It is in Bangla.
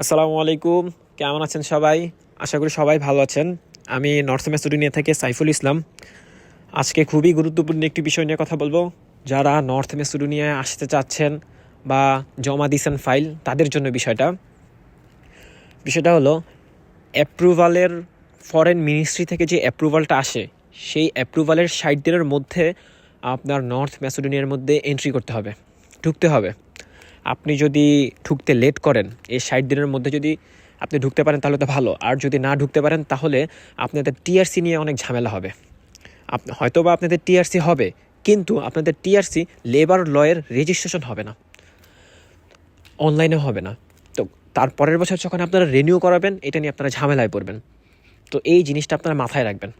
আসসালামু আলাইকুম। কেমন আছেন সবাই? আশা করি সবাই ভালো আছেন। আমি নর্থ মেসোডোনিয়া থেকে সাইফুল ইসলাম। আজকে খুবই গুরুত্বপূর্ণ একটি বিষয় নিয়ে কথা বলব। যারা নর্থ মেসোডোনিয়ায় আসতে চাচ্ছেন বা জমা দিয়েছেন ফাইল, তাদের জন্য বিষয়টা। বিষয়টা হলো, অ্যাপ্রুভালের ফরেন মিনিস্ট্রি থেকে যে অ্যাপ্রুভালটা আসে, সেই অ্যাপ্রুভালের ষাট দিনের মধ্যে আপনার নর্থ ম্যাসেডোনিয়ার মধ্যে এন্ট্রি করতে হবে, ঢুকতে হবে। আপনি যদি ঢুকতে লেট করেন, এই ষাট দিনের মধ্যে যদি আপনি ঢুকতে পারেন তাহলে তো ভালো। আর যদি না ঢুকতে পারেন তাহলে আপনাদের টিআরসি নিয়ে অনেক ঝামেলা হবে। আপ হয়তো বা আপনাদের টিআরসি হবে, কিন্তু আপনাদের টিআরসি লেবার লয়ের রেজিস্ট্রেশন হবে না। অনলাইনে হবে না। তো তার পরের বছর যখন আপনারা রিনিউ করাবেন, এটা নিয়ে আপনারা ঝামেলায় পড়বেন। তো এই জিনিসটা আপনারা মাথায় রাখবেন।